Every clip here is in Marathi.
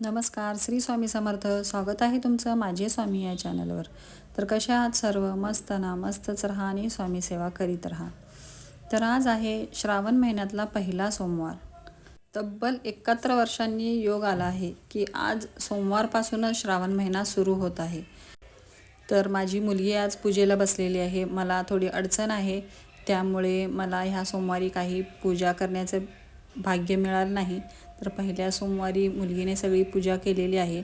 नमस्कार श्री स्वामी समर्थ. स्वागत आहे तुमचं माझे स्वामी या चॅनलवर. तर कसे आहात सर्व? मस्त ना? मस्तच राहा आणि स्वामी सेवा करीत राहा. तर आज आहे श्रावण महिन्यातला पहिला सोमवार. तब्बल एकाहत्तर वर्षांनी योग आला आहे की आज सोमवारपासूनच श्रावण महिना सुरू होत आहे. तर माझी मुलगी आज पूजेला बसलेली आहे. मला थोडी अडचण आहे. त्यामुळे मला ह्या सोमवारी काही पूजा करण्याचं भाग्य मिळालं नाही. तर पहिल्या सोमवारी मुलगीने सगळी पूजा केलेली आहे.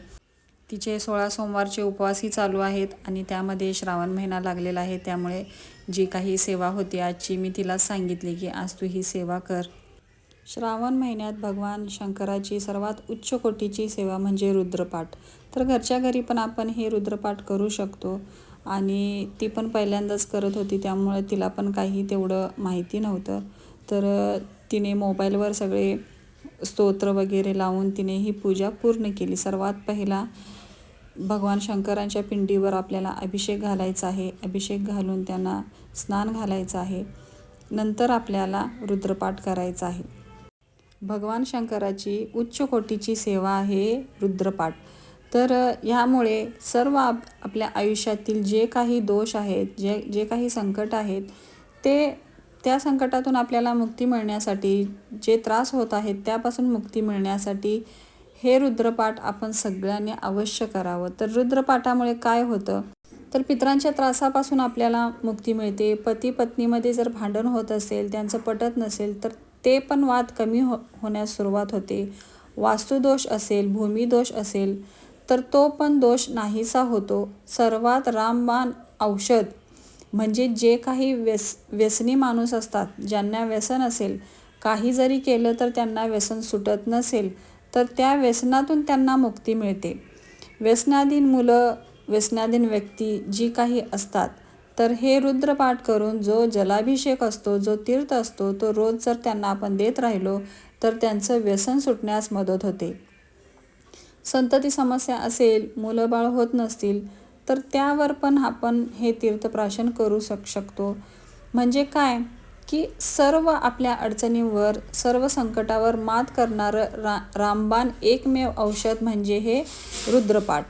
तिचे सोळा सोमवारचे उपवासही चालू आहेत आणि त्यामध्ये श्रावण महिना लागलेला आहे. त्यामुळे जी काही सेवा होती आजची मी तिलाच सांगितली की आज तू ही सेवा कर. श्रावण महिन्यात भगवान शंकराची सर्वात उच्च कोटीची सेवा म्हणजे रुद्रपाठ. तर घरच्या घरी पण आपण हे रुद्रपाठ करू शकतो आणि ती पण पहिल्यांदाच करत होती त्यामुळे तिला पण काही तेवढं माहिती नव्हतं. तर तिने मोबाईलवर सगळे स्तोत्र वगैरे लावून तिने ही पूजा पूर्ण केली. सर्वात पहिला भगवान शंकरांच्या पिंडीवर आपल्याला अभिषेक घालायचा आहे. अभिषेक घालून त्यांना स्नान घालायचं आहे. नंतर आपल्याला रुद्रपाठ करायचा आहे. भगवान शंकराची उच्च कोटीची सेवा आहे रुद्रपाठ. तर ह्यामुळे सर्व आप आपल्या आयुष्यातील जे काही दोष आहेत जे जे काही संकट आहेत ते त्या संकटातून आपल्याला मुक्ती मिळण्यासाठी जे त्रास होत आहेत त्यापासून मुक्ती मिळण्यासाठी हे रुद्रपाठ आपण सगळ्यांनी अवश्य करावं. तर रुद्रपाठामुळे काय होतं? तर पित्रांच्या त्रासापासून आपल्याला मुक्ती मिळते. पती पत्नीमध्ये जर भांडण होत असेल त्यांचं पटत नसेल तर ते पण वाद कमी हो होण्यास सुरुवात होते. वास्तुदोष असेल भूमिदोष असेल तर तो पण दोष नाहीसा होतो. सर्वात रामबाण औषध म्हणजे जे काही व्यस व्यसनी माणूस असतात ज्यांना व्यसन असेल काही जरी केलं तर त्यांना व्यसन सुटत नसेल तर त्या व्यसनातून त्यांना मुक्ती मिळते. व्यसनाधीन मुलं व्यसनाधीन व्यक्ती जी काही असतात तर हे रुद्रपाठ करून जो जलाभिषेक असतो जो तीर्थ असतो तो रोज जर त्यांना आपण देत राहिलो तर त्यांचं व्यसन सुटण्यास मदत होते. संतती समस्या असेल मुलं बाळ होत नसतील तर त्यावर पण आपण हे तीर्थप्राशन करू शक शकतो. म्हणजे काय? की सर्व आपल्या अडचणींवर सर्व संकटावर मात करणारं रा रामबाण एकमेव औषध म्हणजे हे रुद्रपाठ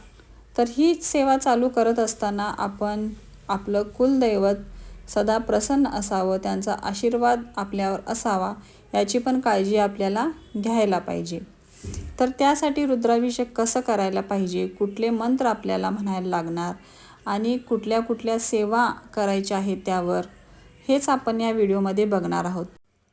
तर ही सेवा चालू करत असताना आपण आपलं कुलदैवत सदा प्रसन्न असावं त्यांचा आशीर्वाद आपल्यावर असावा याची पण काळजी आपल्याला घ्यायला पाहिजे. तर त्यासाठी रुद्राभिषेक कसं करायला पाहिजे? कुठले मंत्र आपल्याला म्हणायला लागणार? आणि कुठल्या कुठल्या सेवा करायच्या आहेत त्यावर? हेच आपण या व्हिडिओमध्ये बघणार आहोत.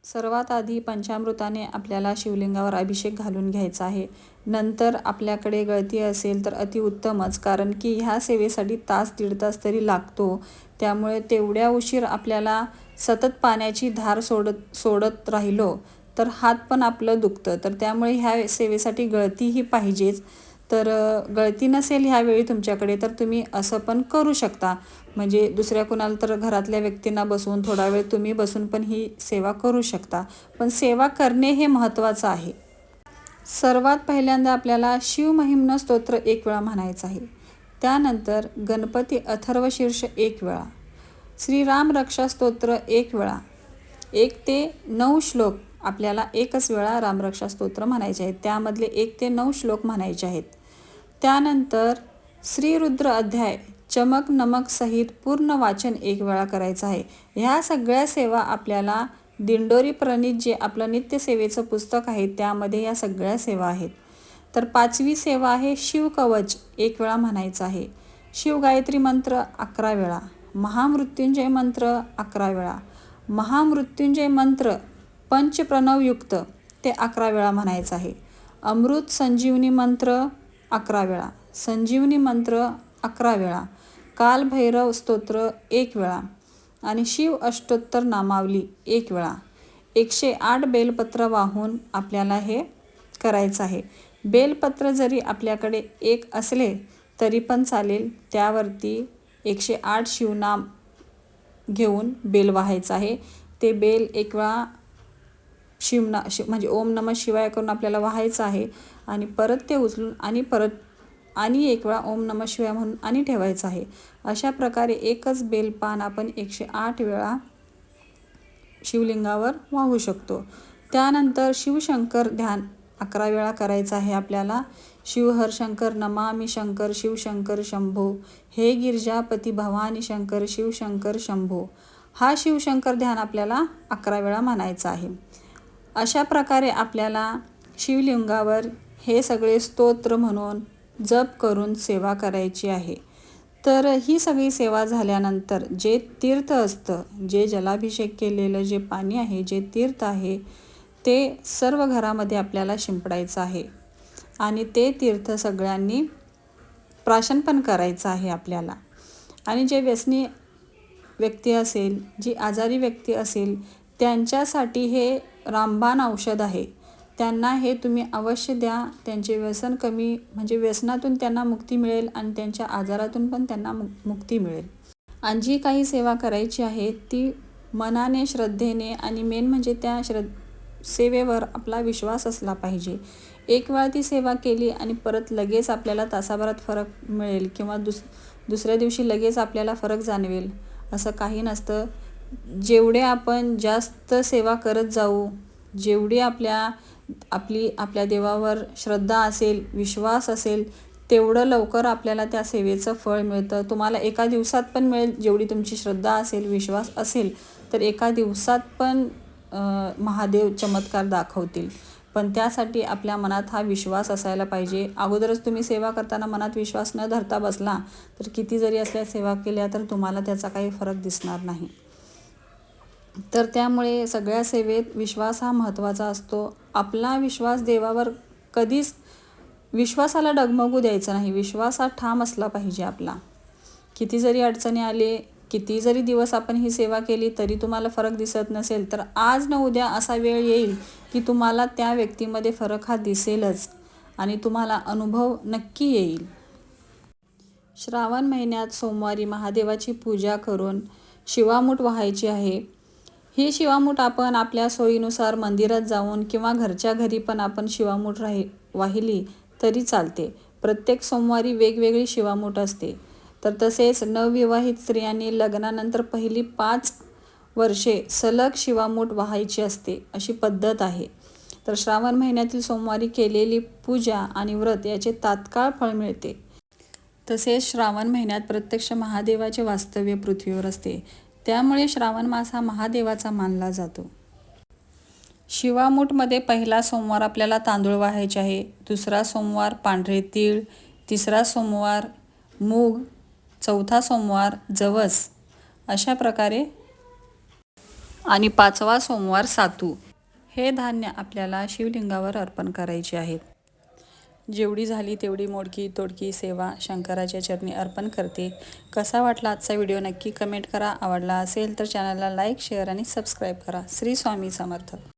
सर्वात आधी पंचामृताने आपल्याला शिवलिंगावर अभिषेक घालून घ्यायचा आहे. नंतर आपल्याकडे गळती असेल तर अतिउत्तमच कारण की ह्या सेवेसाठी तास दीड तास तरी लागतो. त्यामुळे तेवढ्या उशीर आपल्याला सतत पाण्याची धार सोडत सोडत राहिलो तर हात पण आपलं दुखतं. तर त्यामुळे ह्या सेवेसाठी गळती ही पाहिजेच. तर गळती नसेल ह्यावेळी तुमच्याकडे तर तुम्ही असं पण करू शकता. म्हणजे दुसऱ्या कुणाला तर घरातल्या व्यक्तींना बसवून थोडा वेळ तुम्ही बसून पण ही सेवा करू शकता. पण सेवा करणे हे महत्त्वाचं आहे. सर्वात पहिल्यांदा आपल्याला शिवमहिम्न स्तोत्र एक वेळा म्हणायचं आहे. त्यानंतर गणपती अथर्वशीर्ष एक वेळा. श्रीराम रक्षा स्तोत्र एक वेळा. एक ते नऊ श्लोक आपल्याला एकच वेळा रामरक्षा स्तोत्र म्हणायचे आहेत. त्यामधले एक ते नऊ श्लोक म्हणायचे आहेत. त्यानंतर श्रीरुद्र अध्याय चमक नमक सहित पूर्ण वाचन एक वेळा करायचं आहे. ह्या सगळ्या सेवा आपल्याला दिंडोरी प्रणित जे आपलं नित्यसेवेचं पुस्तक आहे त्यामध्ये या सगळ्या सेवा आहेत. तर पाचवी सेवा आहे शिवकवच एक वेळा म्हणायचं आहे. शिवगायत्री मंत्र अकरा वेळा महामृत्युंजय मंत्र अकरा वेळा महामृत्युंजय मंत्र पंचप्रणवयुक्त ते अकरा वेळा म्हणायचं आहे. अमृत संजीवनी मंत्र अकरा वेळा. संजीवनी मंत्र अकरा वेळा. कालभैरव स्तोत्र एक वेळा. आणि शिव अष्टोत्तर नामावली एक वेळा. एकशे आठ बेलपत्र वाहून आपल्याला हे करायचं आहे. बेलपत्र जरी आपल्याकडे एक असले तरी पण चालेल त्यावरती एकशे आठ शिवनाम घेऊन बेल वाहायचं आहे. ते बेल एक वेळा शिवना शि म्हणजे ओम नम शिवाय करून आपल्याला वाहायचं आहे. आणि परत ते उचलून आणि परत आणि एक वेळा ओम नम शिवाय म्हणून आणि ठेवायचं आहे. अशा प्रकारे एकच बेलपान आपण एकशे आठ वेळा शिवलिंगावर वाहू शकतो. त्यानंतर शिवशंकर ध्यान अकरा वेळा करायचं आहे आपल्याला. शिवहर शंकर नमामि शंकर शिवशंकर शंभो. हे गिरजापती भवानी शंकर शिवशंकर शंभो. हा शिवशंकर ध्यान आपल्याला अकरा वेळा म्हणायचा आहे. अशा प्रकारे आपल्याला शिवलिंगावर हे सगळे स्तोत्र म्हणून जप करून सेवा करायची आहे. तर ही सगळी सेवा झाल्यानंतर जे तीर्थ असतं जे जलाभिषेक केलेलं जे पाणी आहे जे तीर्थ आहे ते सर्व घरामध्ये आपल्याला शिंपडायचं आहे. आणि ते तीर्थ सगळ्यांनी प्राशन पण करायचं आहे आपल्याला. आणि जे व्यसनी व्यक्ती असेल जी आजारी व्यक्ती असेल त्यांच्यासाठी हे रामबाण औषध आहे. त्यांना हे तुम्ही अवश्य द्या. त्यांचे व्यसन कमी म्हणजे व्यसनातून त्यांना मुक्ती मिळेल आणि त्यांच्या आजारातून पण त्यांना मु मुक्ती मिळेल. आणि जी काही सेवा करायची आहे ती मनाने श्रद्धेने आणि मेन म्हणजे त्या श्रद्ध सेवेवर आपला विश्वास असला पाहिजे. एक वेळा ती सेवा केली आणि परत लगेच आपल्याला तासाभरात फरक मिळेल किंवा दुस दुसऱ्या दिवशी लगेच आपल्याला फरक जाणवेल असं काही नसतं. जेवढे आपण जास्त सेवा करत जाऊ जेवढी आपल्या आपली आपल्या देवावर श्रद्धा असेल विश्वास असेल तेवढं लवकर आपल्याला त्या सेवेचं फळ मिळतं. तुम्हाला एका दिवसात पण मिळेल जेवढी तुमची श्रद्धा असेल विश्वास असेल तर एका दिवसात पण महादेव चमत्कार दाखवतील. पण त्यासाठी आपल्या मनात हा विश्वास असायला पाहिजे. अगोदरच तुम्ही सेवा करताना मनात विश्वास न धरता बसला तर किती जरी असल्या सेवा केल्या तर तुम्हाला त्याचा काही फरक दिसणार नाही. तर त्यामुळे सगळ्या सेवेत विश्वास हा महत्त्वाचा असतो. आपला विश्वास देवावर कधीच विश्वासाला डगमगू द्यायचा नाही. विश्वास हा ठाम असला पाहिजे आपला. किती जरी अडचणी आले किती जरी दिवस आपण ही सेवा केली तरी तुम्हाला फरक दिसत नसेल तर आज न उद्या असा वेळ येईल की तुम्हाला त्या व्यक्तीमध्ये फरक हा दिसेलच आणि तुम्हाला अनुभव नक्की येईल. श्रावण महिन्यात सोमवारी महादेवाची पूजा करून शिवामूठ व्हायची आहे. ही शिवामूठ आपण आपल्या सोयीनुसार मंदिरात जाऊन किंवा घरच्या घरी पण आपण शिवामूठ राही वाहिली तरी चालते. प्रत्येक सोमवारी वेगवेगळी शिवामूठ असते. तर तसेच नवविवाहित स्त्रियांनी लग्नानंतर पहिली पाच वर्षे सलग शिवामूठ व्हायची असते अशी पद्धत आहे. तर श्रावण महिन्यातील सोमवारी केलेली पूजा आणि व्रत याचे तात्काळ फळ मिळते. तसेच श्रावण महिन्यात प्रत्यक्ष महादेवाचे वास्तव्य पृथ्वीवर असते. त्यामुळे श्रावण मास हा महादेवाचा मानला जातो. शिवामूठमध्ये पहिला सोमवार आपल्याला तांदूळ वाहायचे आहे. दुसरा सोमवार पांढरे तीळ तिसरा सोमवार मूग चौथा सोमवार जवस अशा प्रकारे आणि पाचवा सोमवार सातू हे धान्य आपल्याला शिवलिंगावर अर्पण करायचे आहेत जेवढी झाली तेवढी मोडकी तोडकी सेवा शंकराच्या चरणी अर्पण करते. कसा वाटला आजचा व्हिडिओ नक्की कमेंट करा. आवडला असेल तर चॅनलला लाईक शेअर आणि सबस्क्राईब करा. श्री स्वामी समर्थ.